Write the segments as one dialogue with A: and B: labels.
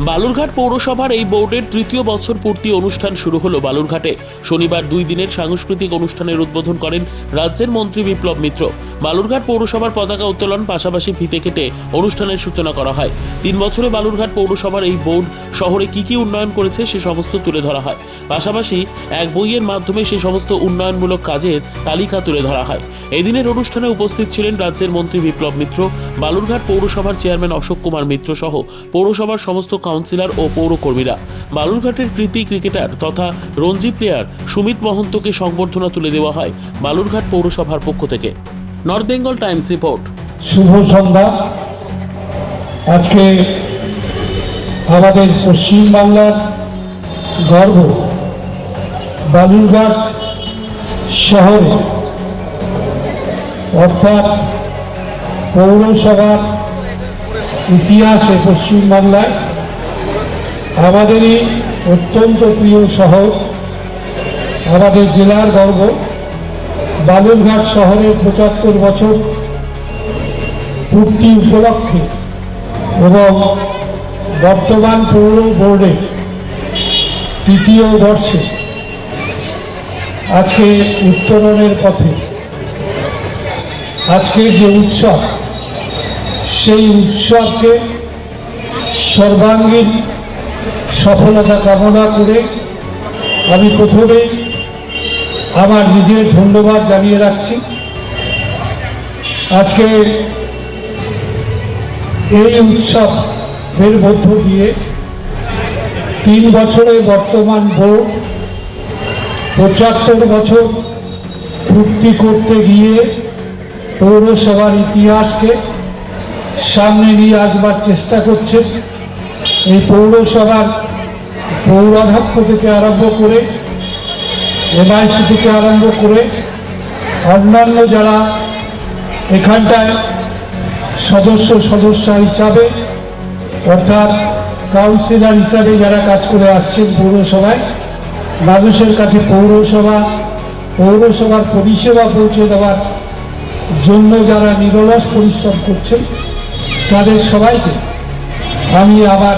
A: বালুরঘাট পৌরসভার এই বোর্ডের তৃতীয় বছর পূর্তি অনুষ্ঠান শুরু হলো বালুরঘাটে। শনিবার দুই দিনের সাংস্কৃতিক অনুষ্ঠানের উদ্বোধন করেন রাজ্যের মন্ত্রী বিপ্লব মিত্র। বালুরঘাট পৌরসভার পতাকা উত্তোলন পাশাপাশি ফিতে কেটে অনুষ্ঠানের সূচনা করা হয়। তিন বছরে বালুরঘাট পৌরসভার এই বোর্ড শহরে কি কি উন্নয়ন করেছে সে সমস্ত তুলে ধরা হয়। পাশাপাশি এক বইয়ের মাধ্যমে সে সমস্ত উন্নয়নমূলক কাজের তালিকা তুলে ধরা হয়। এদিনের অনুষ্ঠানে উপস্থিত ছিলেন রাজ্যের মন্ত্রী বিপ্লব মিত্র, বালুরঘাট পৌরসভার চেয়ারম্যান অশোক কুমার মিত্র সহ পৌরসভার সমস্ত কাউন্সিলর ও পৌরকর্মীরা। বালুরঘাটের কৃতি ক্রিকেটার তথা রঞ্জি প্লেয়ার সুমিত মহন্তকে সংবর্ধনা তুলে দেওয়া হয় বালুরঘাট পৌরসভার পক্ষ থেকে। North Bengal Times report.
B: শুভ সন্ধ্যা। আজকে আমাদের পশ্চিমবাংলার গর্ব বালুরঘাট শহরে, অর্থাৎ পৌরসভার ইতিহাসে পশ্চিমবাংলায় আমাদেরই অত্যন্ত প্রিয় শহর, আমাদের জেলার গর্ব। বালুরঘাট শহরের পঁচাত্তর বছর পূর্তি উপলক্ষে এবং বর্তমান পৌর বোর্ডে তৃতীয় বর্ষে আজকে উত্তরণের পথে, আজকের যে উৎসব, সেই উৎসবকে সর্বাঙ্গীন সফলতা কামনা করে আমি প্রথমেই আমার নিজের ধন্যবাদ জানিয়ে রাখছি। আজকে এই উৎসবের মধ্য দিয়ে তিন বছরে বর্তমান বোর্ড পঁচাত্তর বছর পূর্তি করতে গিয়ে পৌরসভার ইতিহাসকে সামনে নিয়ে আসবার চেষ্টা করছে। এই পৌরসভার পৌরাধ্যক্ষ থেকে আরম্ভ করে এমআইসি থেকে আরম্ভ করে অন্যান্য যারা এখানটায় সদস্য সদস্য হিসাবে অর্থাৎ কাউন্সিলর হিসাবে যারা কাজ করে আসছেন পৌরসভায়, মানুষের কাছে পৌরসভা, পৌরসভার পরিষেবা পৌঁছে দেওয়ার জন্য যারা নিরলস পরিশ্রম করছেন, তাদের সবাইকে আমি আবার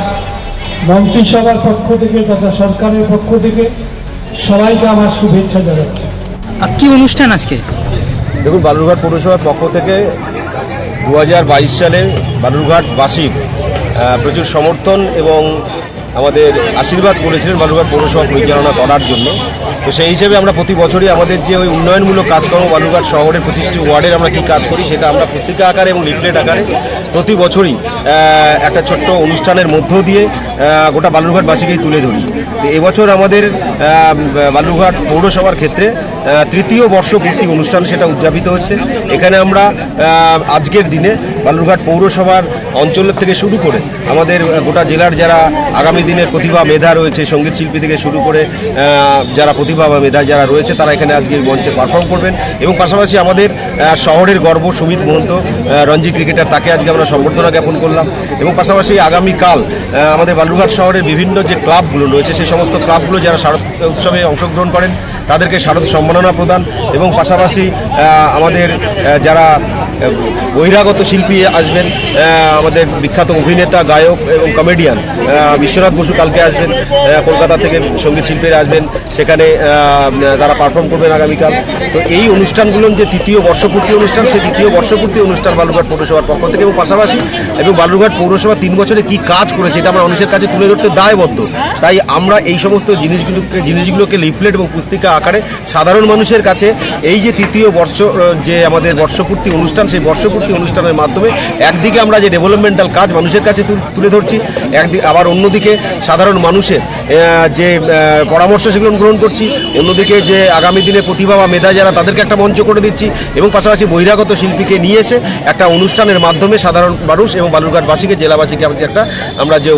B: মন্ত্রিসভার পক্ষ থেকে তথা সরকারের পক্ষ থেকে সবাইকে আমার শুভেচ্ছা জানাচ্ছি।
C: আর কি অনুষ্ঠান আজকে?
D: দেখুন বালুরঘাট পৌরসভার পক্ষ থেকে দু হাজার বাইশ সালে বালুরঘাটবাসীর প্রচুর সমর্থন এবং আমাদের আশীর্বাদ করেছিলেন বালুরঘাট পৌরসভা পরিচালনা করার জন্য। তো সেই হিসেবে আমরা প্রতি বছরই আমাদের যে ওই উন্নয়নমূলক কাজকর্ম বালুরঘাট শহরের প্রতিষ্ঠিত ওয়ার্ডের আমরা কী কাজ করি সেটা আমরা পত্রিকা আকারে এবং লিফলেট আকারে প্রতি বছরই একটা ছোট্ট অনুষ্ঠানের মধ্য দিয়ে গোটা বালুরঘাটবাসীকেই তুলে ধরি। তো এবছর আমাদের বালুরঘাট পৌরসভার ক্ষেত্রে তৃতীয় বর্ষপূর্তি অনুষ্ঠান সেটা উদযাপিত হচ্ছে। এখানে আমরা আজকের দিনে বালুরঘাট পৌরসভার অঞ্চলের থেকে শুরু করে আমাদের গোটা জেলার যারা আগামী দিনের প্রতিভা মেধা রয়েছে, সংগীত শিল্পী থেকে শুরু করে যারা প্রতিভা বা মেধা যারা রয়েছে, তারা এখানে আজকে মঞ্চে পারফর্ম করবেন। এবং পাশাপাশি আমাদের শহরের গর্ব সুমিত মহন্ত রঞ্জি ক্রিকেটার, তাকে আজকে আমরা সম্বর্ধনা জ্ঞাপন করলাম। এবং পাশাপাশি আগামীকাল আমাদের বালুরঘাট শহরের বিভিন্ন যে ক্লাবগুলো রয়েছে, সেই সমস্ত ক্লাবগুলো যারা শারদ উৎসবে অংশগ্রহণ করেন, তাদেরকে শারদ সম্মাননা প্রদান। এবং পাশাপাশি আমাদের যারা বহিরাগত শিল্পী আসবেন আমাদের বিখ্যাত অভিনেতা, গায়ক এবং কমেডিয়ান বিশ্বনাথ বসু কালকে আসবেন কলকাতা থেকে সংগীত শিল্পীরা আসবেন, সেখানে তারা পারফর্ম করবেন আগামীকাল। তো এই অনুষ্ঠানগুলো যে তৃতীয় বর্ষপূর্তি অনুষ্ঠান, সেই তৃতীয় বর্ষপূর্তি অনুষ্ঠান বালুরঘাট পৌরসভার পক্ষ থেকে এবং পাশাপাশি এবং বালুরঘাট পৌরসভা তিন বছরে কি কাজ করেছে এটা আমরা মানুষের কাছে তুলে ধরতে দায়বদ্ধ। তাই আমরা এই সমস্ত জিনিসগুলোকে জিনিসগুলোকে লিফলেট এবং পুস্তিকা আকারে সাধারণ মানুষের কাছে এই যে তৃতীয় বর্ষ যে আমাদের বর্ষপূর্তি অনুষ্ঠান, সেই বর্ষপূর্তি অনুষ্ঠানের মাধ্যমে একদিকে আমরা যে ডেভেলপমেন্টাল কাজ মানুষের কাছে তুলে ধরছি, একদিকে আবার অন্যদিকে সাধারণ মানুষের যে পরামর্শ সেগুলো গ্রহণ করছি অন্যদিকে যে আগামী দিনে প্রতিভা বা মেধা যারা তাদেরকে একটা মঞ্চ করে দিচ্ছি এবং পাশাপাশি বহিরাগত শিল্পীকে নিয়ে এসে একটা অনুষ্ঠানের মাধ্যমে সাধারণ মানুষ এবং বালুরঘাটবাসীকে, জেলাবাসীকে একটা আমরা যে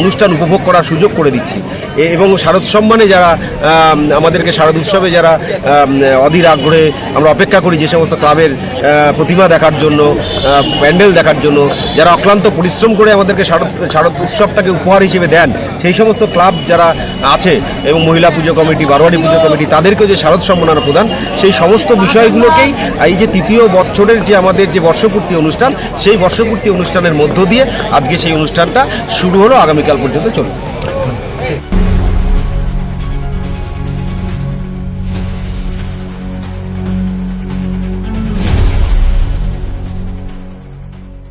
D: অনুষ্ঠান উপভোগ করার সুযোগ করে দিচ্ছি। এবং শারদ সম্মানে যারা আমাদেরকে শারদ উৎসবে যারা অধীর আগ্রহে আমরা অপেক্ষা করি যে সমস্ত ক্লাবের প্রতিভা দেখার জন্য প্যান্ডেল দেখার জন্য, যারা অক্লান্ত পরিশ্রম করে আমাদেরকে শারদ শারদ উৎসবটাকে উপহার হিসেবে দেন, সেই সমস্ত ক্লাব যারা আছে এবং মহিলা পুজো কমিটি, বারোয়ারি পুজো কমিটি, তাদেরকেও যে শারদ সম্মাননা প্রদান, সেই সমস্ত বিষয়গুলোকেই এই যে তৃতীয় বছরের যে আমাদের যে বর্ষপূর্তি অনুষ্ঠান, সেই বর্ষপূর্তি অনুষ্ঠানের মধ্য দিয়ে আজকে সেই অনুষ্ঠানটা শুরু হলো, আগামীকাল পর্যন্ত চলবে।